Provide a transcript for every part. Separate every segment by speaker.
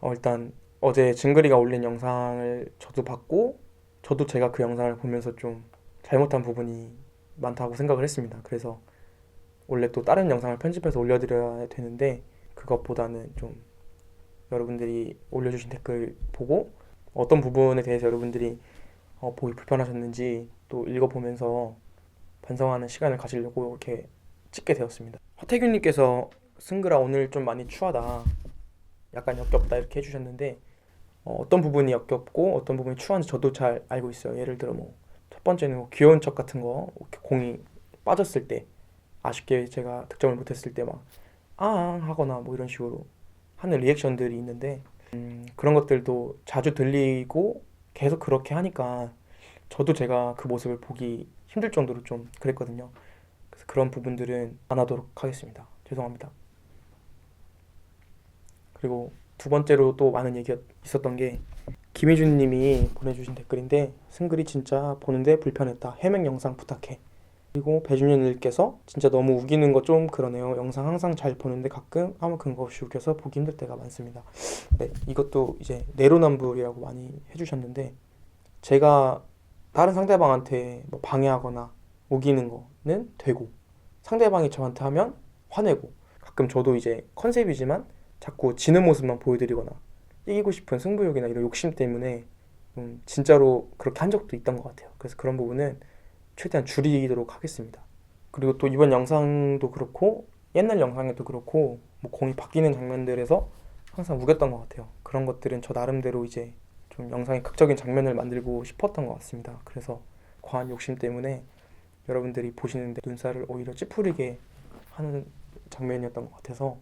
Speaker 1: 어, 일단 어제 증거리가 올린 영상을 저도 봤고 저도 제가 그 영상을 보면서 좀 잘못한 부분이 많다고 생각을 했습니다. 그래서 원래 또 다른 영상을 편집해서 올려드려야 되는데 그것보다는 좀 여러분들이 올려주신 댓글 보고 어떤 부분에 대해서 여러분들이 어, 보기 불편하셨는지 또 읽어보면서 반성하는 시간을 가지려고 이렇게 찍게 되었습니다. 화태균님께서 승글아 오늘 좀 많이 추하다. 약간 역겹다 이렇게 해주셨는데 어, 어떤 부분이 역겹고 어떤 부분이 추한지 저도 잘 알고 있어요. 예를 들어 뭐 첫 번째는 뭐 귀여운 척 같은 거 공이 빠졌을 때 아쉽게 제가 득점을 못했을 때 막아 하거나 뭐 이런 식으로 하는 리액션들이 있는데 음, 그런 것들도 자주 들리고 계속 그렇게 하니까 저도 제가 그 모습을 보기 힘들 정도로 좀 그랬거든요. 그래서 그런 부분들은 안 하도록 하겠습니다. 죄송합니다. 그리고 두 번째로 또 많은 얘기가 있었던 게 김희준 님이 보내주신 댓글인데 승글이 진짜 보는데 불편했다. 해명 영상 부탁해. 그리고 배준현 님께서 진짜 너무 우기는 거 좀 그러네요. 영상 항상 잘 보는데 가끔 아무 근거 없이 우겨서 보기 힘들 때가 많습니다. 네, 이것도 이제 내로남불이라고 많이 해주셨는데 제가 다른 상대방한테 뭐 방해하거나 우기는 거는 되고 상대방이 저한테 하면 화내고 가끔 저도 이제 컨셉이지만 자꾸 지는 모습만 보여드리거나 이기고 싶은 승부욕이나 이런 욕심 때문에 음, 진짜로 그렇게 한 적도 있던 것 같아요. 그래서 그런 부분은 최대한 줄이도록 하겠습니다. 그리고 또 이번 영상도 그렇고 옛날 영상에도 그렇고 뭐 공이 바뀌는 장면들에서 항상 우겼던 것 같아요. 그런 것들은 저 나름대로 이제 좀 영상의 극적인 장면을 만들고 싶었던 것 같습니다. 그래서 과한 욕심 때문에 여러분들이 보시는데 눈살을 오히려 찌푸리게 하는 장면이었던 것 같아서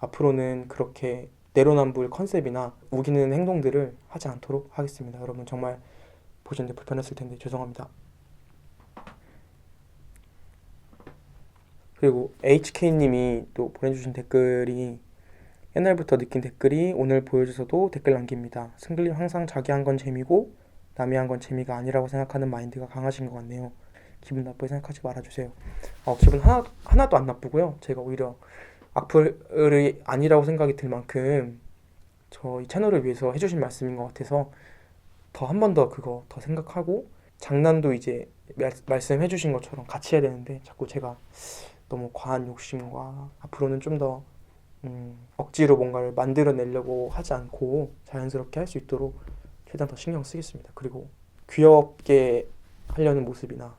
Speaker 1: 앞으로는 그렇게 내로남불 컨셉이나 우기는 행동들을 하지 않도록 하겠습니다. 여러분 정말 보시는데 불편했을 텐데 죄송합니다. 그리고 HK님이 또 보내주신 댓글이 옛날부터 느낀 댓글이 오늘 보여줘서도 댓글 남깁니다. 승글님 항상 자기 한 건 재미고 남이 한 건 재미가 아니라고 생각하는 마인드가 강하신 것 같네요. 기분 나쁘게 생각하지 말아주세요. 어, 기분 하나, 하나도 안 나쁘고요. 제가 오히려 악플이 아니라고 생각이 들 만큼 저희 채널을 위해서 해주신 말씀인 것 같아서 더 한 번 더 그거 더 생각하고 장난도 이제 말, 말씀해주신 것처럼 같이 해야 되는데 자꾸 제가 너무 과한 욕심과 앞으로는 좀더 음, 억지로 뭔가를 만들어내려고 하지 않고 자연스럽게 할 수 있도록 최대한 더 신경 쓰겠습니다. 그리고 귀엽게 하려는 모습이나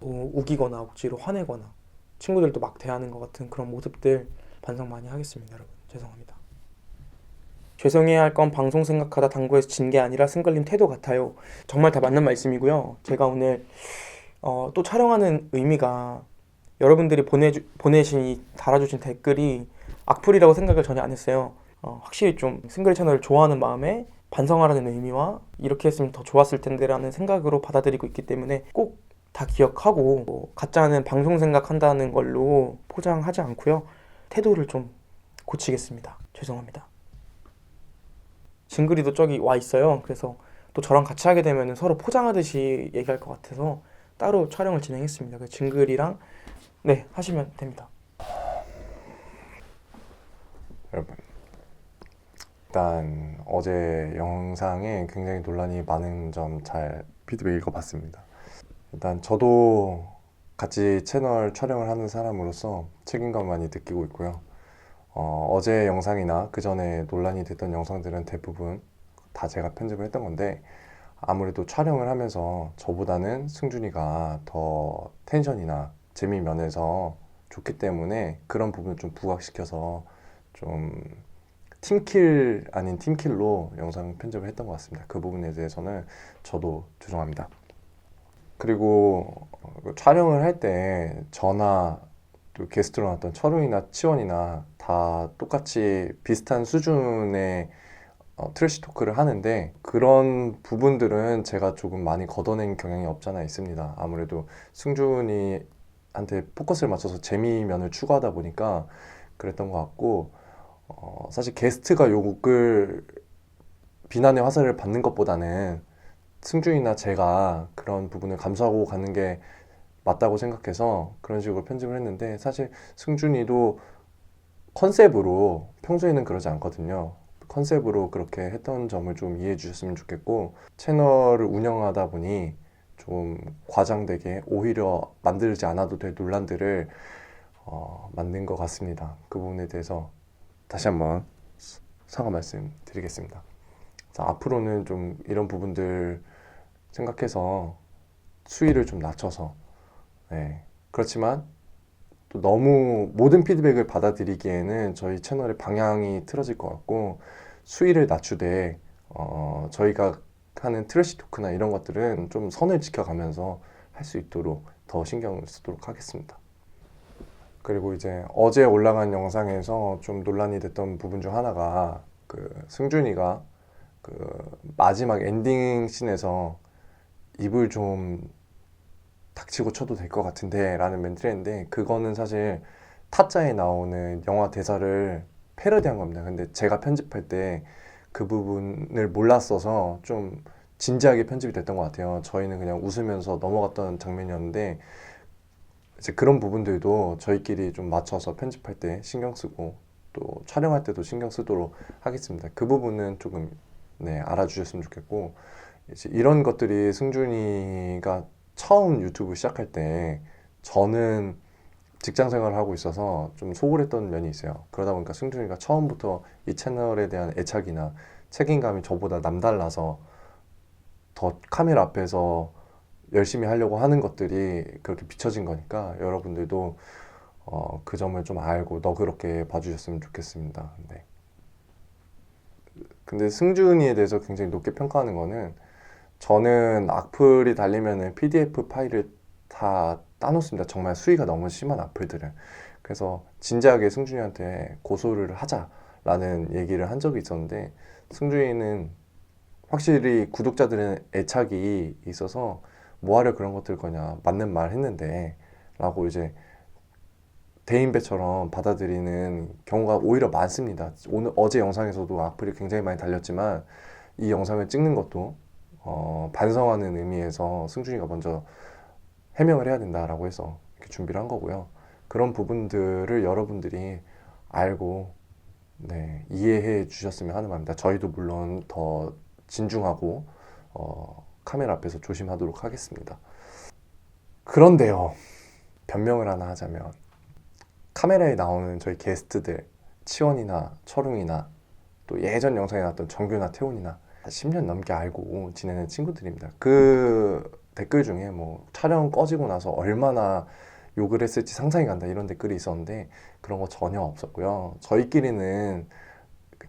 Speaker 1: 뭐 우기거나 억지로 화내거나 친구들도 막 대하는 것 같은 그런 모습들 반성 많이 하겠습니다, 여러분. 죄송합니다. 죄송해야 할 건 방송 생각하다 당구에서 진 게 아니라 승걸님 태도 같아요. 정말 다 맞는 말씀이고요. 제가 오늘 어, 또 촬영하는 의미가 여러분들이 보내주, 보내신 이 달아주신 댓글이 악플이라고 생각을 전혀 안 했어요. 어, 확실히 좀 승글 채널을 좋아하는 마음에 반성하라는 의미와 이렇게 했으면 더 좋았을 텐데라는 생각으로 받아들이고 있기 때문에 꼭 다 기억하고 뭐 가짜는 방송 생각한다는 걸로 포장하지 않고요. 태도를 좀 고치겠습니다. 죄송합니다. 징그리도 저기 와 있어요. 그래서 또 저랑 같이 하게 되면 서로 포장하듯이 얘기할 것 같아서 따로 촬영을 진행했습니다. 그 징글이랑 네 하시면 됩니다.
Speaker 2: 여러분 일단 어제 영상에 굉장히 논란이 많은 점 잘 피드백 읽어봤습니다. 일단 저도 같이 채널 촬영을 하는 사람으로서 책임감 많이 느끼고 있고요. 어, 어제 영상이나 그 전에 논란이 됐던 영상들은 대부분 다 제가 편집을 했던 건데 아무래도 촬영을 하면서 저보다는 승준이가 더 텐션이나 재미 면에서 좋기 때문에 그런 부분을 좀 부각시켜서 좀 팀킬 아닌 팀킬로 영상 편집을 했던 것 같습니다. 그 부분에 대해서는 저도 죄송합니다. 그리고 어, 촬영을 할 때 저나 또 게스트로 나왔던 철웅이나 치원이나 다 똑같이 비슷한 수준의 어, 트래시 토크를 하는데 그런 부분들은 제가 조금 많이 걷어낸 경향이 없잖아 있습니다. 아무래도 승준이한테 포커스를 맞춰서 재미 면을 추구하다 보니까 그랬던 것 같고 어, 사실 게스트가 욕을 비난의 화살을 받는 것보다는 승준이나 제가 그런 부분을 감수하고 가는 게 맞다고 생각해서 그런 식으로 편집을 했는데 사실 승준이도 컨셉으로 평소에는 그러지 않거든요. 컨셉으로 그렇게 했던 점을 좀 이해해 주셨으면 좋겠고 채널을 운영하다 보니 좀 과장되게 오히려 만들지 않아도 될 논란들을 어, 만든 것 같습니다. 그 부분에 대해서 다시 한번 사과 말씀 드리겠습니다. 자, 앞으로는 좀 이런 부분들 생각해서 수위를 좀 낮춰서 네. 그렇지만 또 너무 모든 피드백을 받아들이기에는 저희 채널의 방향이 틀어질 것 같고 수위를 낮추되 어, 저희가 하는 트래시 토크나 이런 것들은 좀 선을 지켜가면서 할 수 있도록 더 신경을 쓰도록 하겠습니다. 그리고 이제 어제 올라간 영상에서 좀 논란이 됐던 부분 중 하나가 그 승준이가 그 마지막 엔딩 씬에서 입을 좀 닥치고 쳐도 될 것 같은데 라는 멘트를 했는데 그거는 사실 타짜에 나오는 영화 대사를 패러디한 겁니다. 근데 제가 편집할 때 그 부분을 몰랐어서 좀 진지하게 편집이 됐던 것 같아요. 저희는 그냥 웃으면서 넘어갔던 장면이었는데 이제 그런 부분들도 저희끼리 좀 맞춰서 편집할 때 신경 쓰고 또 촬영할 때도 신경 쓰도록 하겠습니다. 그 부분은 조금 네, 알아주셨으면 좋겠고 이제 이런 것들이 승준이가 처음 유튜브 시작할 때 저는 직장 생활을 하고 있어서 좀 소홀했던 면이 있어요. 그러다 보니까 승준이가 처음부터 이 채널에 대한 애착이나 책임감이 저보다 남달라서 더 카메라 앞에서 열심히 하려고 하는 것들이 그렇게 비춰진 거니까 여러분들도 어, 그 점을 좀 알고 너그럽게 봐주셨으면 좋겠습니다. 네. 근데 승준이에 대해서 굉장히 높게 평가하는 거는 저는 악플이 달리면은 PDF 파일을 다 따놓습니다. 정말 수위가 너무 심한 악플들은. 그래서 진지하게 승준이한테 고소를 하자라는 얘기를 한 적이 있었는데 승준이는 확실히 구독자들은 애착이 있어서 뭐하러 그런 것들 거냐 맞는 말 했는데 라고 이제 대인배처럼 받아들이는 경우가 오히려 많습니다. 오늘 어제 영상에서도 악플이 굉장히 많이 달렸지만 이 영상을 찍는 것도 어, 반성하는 의미에서 승준이가 먼저 해명을 해야 된다라고 해서 이렇게 준비를 한 거고요. 그런 부분들을 여러분들이 알고 네, 이해해 주셨으면 하는 마음입니다. 저희도 물론 더 진중하고 어, 카메라 앞에서 조심하도록 하겠습니다. 그런데요, 변명을 하나 하자면 카메라에 나오는 저희 게스트들 치원이나 철웅이나 또 예전 영상에 나왔던 정규나 태훈이나 10년 넘게 알고 지내는 친구들입니다. 그 댓글 중에 뭐 촬영 꺼지고 나서 얼마나 욕을 했을지 상상이 간다 이런 댓글이 있었는데 그런 거 전혀 없었고요. 저희끼리는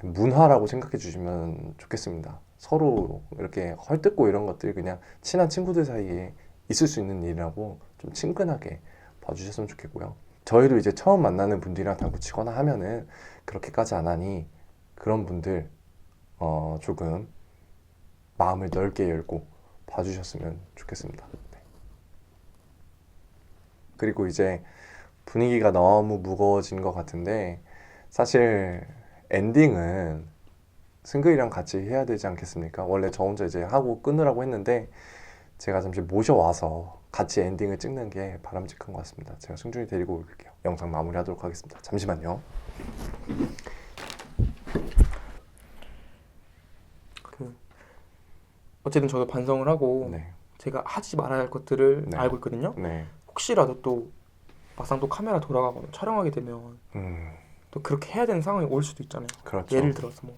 Speaker 2: 문화라고 생각해 주시면 좋겠습니다. 서로 이렇게 헐뜯고 이런 것들 그냥 친한 친구들 사이에 있을 수 있는 일이라고 좀 친근하게 봐주셨으면 좋겠고요. 저희도 이제 처음 만나는 분들이랑 당구 치거나 하면은 그렇게까지 안 하니 그런 분들 어 조금 마음을 넓게 열고 봐주셨으면 좋겠습니다. 네. 그리고 이제 분위기가 너무 무거워진 것 같은데 사실 엔딩은 승글이랑 같이 해야 되지 않겠습니까? 원래 저 혼자 이제 하고 끊으라고 했는데 제가 잠시 모셔와서 같이 엔딩을 찍는 게 바람직한 것 같습니다. 제가 승준이 데리고 올게요. 영상 마무리하도록 하겠습니다. 잠시만요.
Speaker 1: 그 어쨌든 저도 반성을 하고
Speaker 2: 네,
Speaker 1: 제가 하지 말아야 할 것들을
Speaker 2: 네.
Speaker 1: 알고 있거든요.
Speaker 2: 네,
Speaker 1: 혹시라도 또 막상 또 카메라 돌아가거나 촬영하게 되면
Speaker 2: 음,
Speaker 1: 또 그렇게 해야 되는 상황이 올 수도 있잖아요.
Speaker 2: 그렇죠.
Speaker 1: 예를 들어서 뭐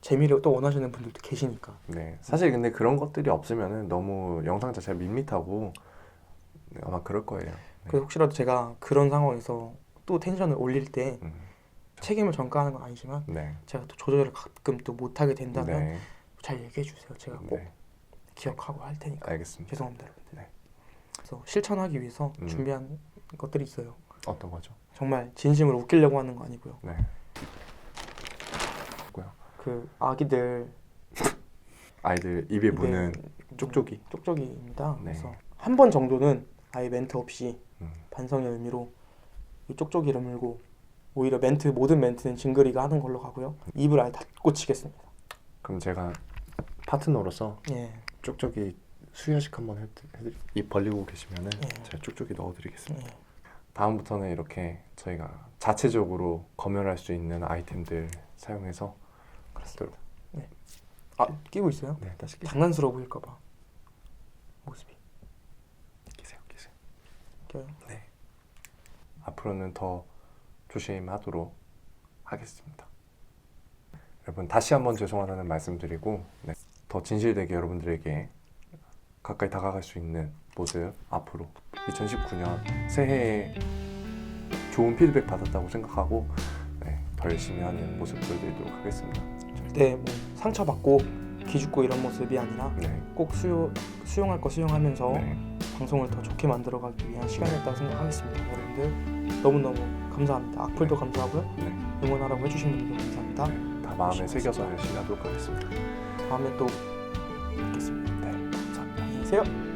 Speaker 1: 재미를 또 원하시는 분들도 계시니까.
Speaker 2: 네, 사실 근데 그런 것들이 없으면은 너무 영상 자체가 밋밋하고 네, 아마 그럴 거예요.
Speaker 1: 그래서 혹시라도 제가 그런 상황에서 또 텐션을 올릴 때
Speaker 2: 음,
Speaker 1: 책임을 전가하는 건 아니지만
Speaker 2: 네,
Speaker 1: 제가 또 조절을 가끔 또 못하게 된다면
Speaker 2: 네,
Speaker 1: 잘 얘기해 주세요. 제가 꼭
Speaker 2: 네,
Speaker 1: 기억하고 할 테니까.
Speaker 2: 알겠습니다.
Speaker 1: 죄송합니다, 여러분들.
Speaker 2: 네.
Speaker 1: 그래서 실천하기 위해서
Speaker 2: 음.
Speaker 1: 준비한 것들이 있어요.
Speaker 2: 어떤 거죠?
Speaker 1: 정말 진심으로 웃기려고 하는 거 아니고요.
Speaker 2: 네,
Speaker 1: 그 아기들
Speaker 2: 아이들 입에 무는
Speaker 1: 입에
Speaker 2: 쪽쪽이.
Speaker 1: 쪽쪽이입니다.
Speaker 2: 네.
Speaker 1: 그래서 한 번 정도는 아예 멘트 없이
Speaker 2: 음,
Speaker 1: 반성의 의미로 이 쪽쪽이를 물고 오히려 멘트 모든 멘트는 징그리가 하는 걸로 가고요. 입을 아예 닫고 치겠습니다.
Speaker 2: 그럼 제가 파트너로서
Speaker 1: 예.
Speaker 2: 쪽쪽이 수혈식 한번 해드, 입 벌리고 계시면은
Speaker 1: 예.
Speaker 2: 제가 쪽쪽이 넣어드리겠습니다.
Speaker 1: 예.
Speaker 2: 다음부터는 이렇게 저희가 자체적으로 검열할 수 있는 아이템들 사용해서 그렇습니다.
Speaker 1: 아 끼고 있어요?
Speaker 2: 네, 다시 끼-
Speaker 1: 장난스러워 보일까봐 모습이
Speaker 2: 끼세요, 끼세요.
Speaker 1: 껴요.
Speaker 2: 네. 앞으로는 더 조심하도록 하겠습니다. 여러분 다시 한번 죄송하다는 말씀드리고 네, 더 진실되게 여러분들에게 가까이 다가갈 수 있는 모습 앞으로 2019년 새해에 좋은 피드백 받았다고 생각하고 네, 더 열심히 하는 모습 보여드리도록 하겠습니다.
Speaker 1: 절대 뭐 상처받고 기죽고 이런 모습이 아니라
Speaker 2: 네,
Speaker 1: 꼭 수요 수용할 거 수용하면서
Speaker 2: 네,
Speaker 1: 방송을 더 좋게 만들어가기 위한 시간이었다고 생각하겠습니다. 여러분들 너무너무 감사합니다. 악플도 감사하고요.
Speaker 2: 네.
Speaker 1: 응원하라고 해주신 분들도 감사합니다.
Speaker 2: 다 마음에 새겨서 열심히 하도록 하겠습니다.
Speaker 1: 다음에 또 뵙겠습니다.
Speaker 2: 네, 감사합니다.
Speaker 1: 안녕히 계세요.